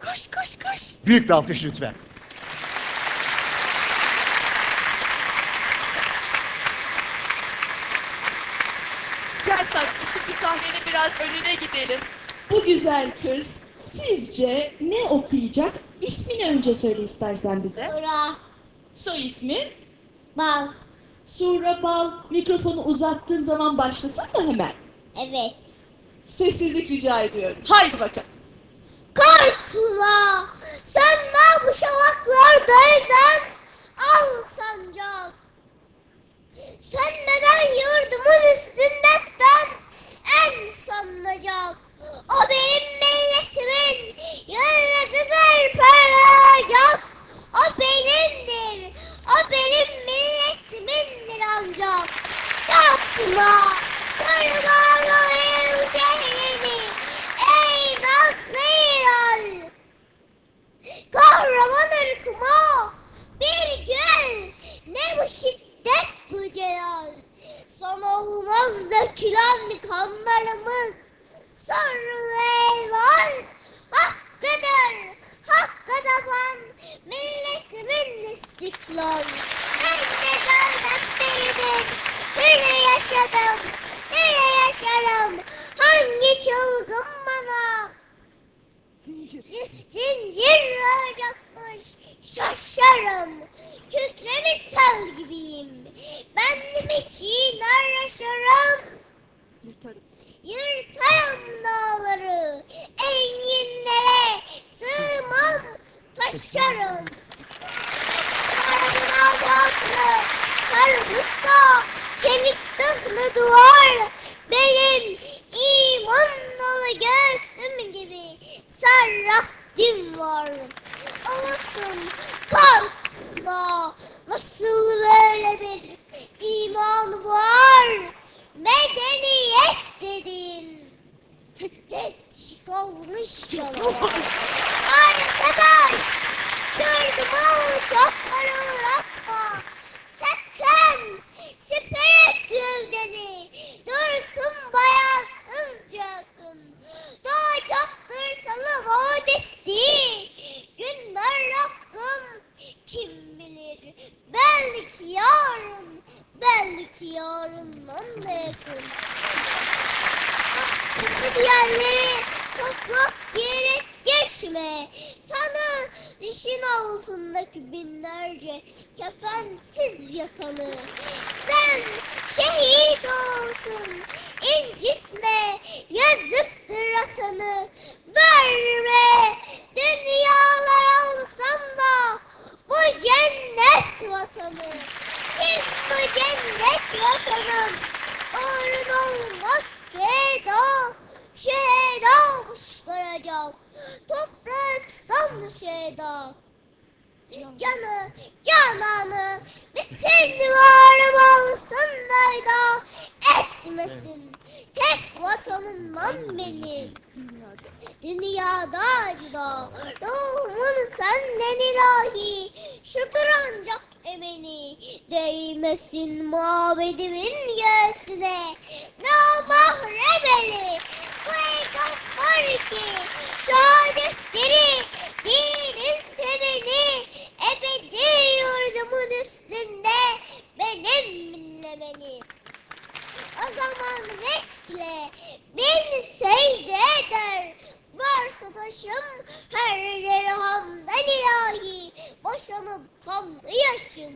Koş koş koş. Büyük bir alkış lütfen. Gel tatlım şimdi sahnenin biraz önüne gidelim. Bu güzel kız sizce ne okuyacak? İsmini önce söyle istersen bize. Sura. Soy ismi? Bal. Sura Bal mikrofonu uzattığın zaman başlasana hemen. Evet. Sessizlik rica ediyorum. Haydi bakalım. Korkma. Sen mal bu şavaklardaydın. Al sancak. Sen neden yurdumun üstünden en sanacak? O benim milletimin yıldızıdır parlayacak. O benimdir. O benim milletimindir ancak. Çarpma. Kurbanlayım çılgın bana Zincir. Zincir olacakmış. Şaşarım. Kükremi sel gibiyim. Bendim için yaşarım. Yırtarım dağları. Enginlere sığmam. Taşarım. Karnına baklı. Karpusta. Çelik sıhlı duvar. Benim belki yarından da yakın. Aklını diğerleri toprak diyerek geçme. Tanı düşün altındaki binlerce kefensiz yatanı. Sen şehit olsun, incitme, yazıktır atanı. Şehda kuşlaracak. Topraktan şehda. Canı, cananı, bütün varım alsın da etmesin. Tek vatanımdan benim. Dünyada acıda, ruhumun senden ilahi, şudur ancak emeni, değmesin mabedimin göğsüne, namahrem eli, benim. O zaman bekle, beni secde eder. Varsa taşım her yere hamden ilahi, boşanıp kanlı yaşım.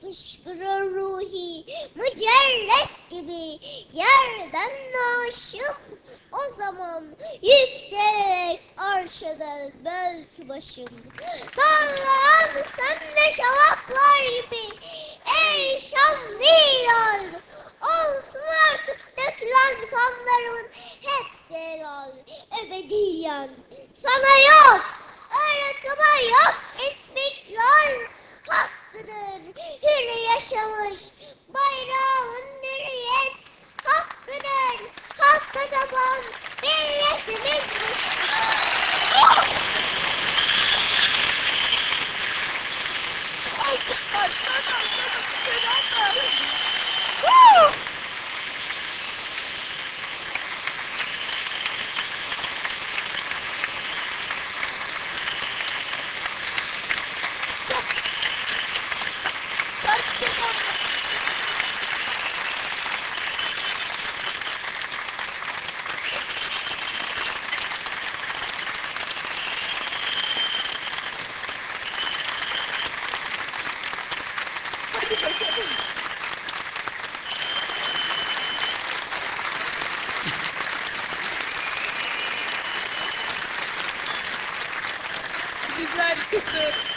Fışkırır ruhi, mücerret gibi yerden naşım. O zaman yükselerek arşada belki başım. Dallan sen de şavaklar gibi, ey şanlı hilal. Olsun artık dökülen kanlarımın hepsi helal. Ebediyen sana Güzel kızım.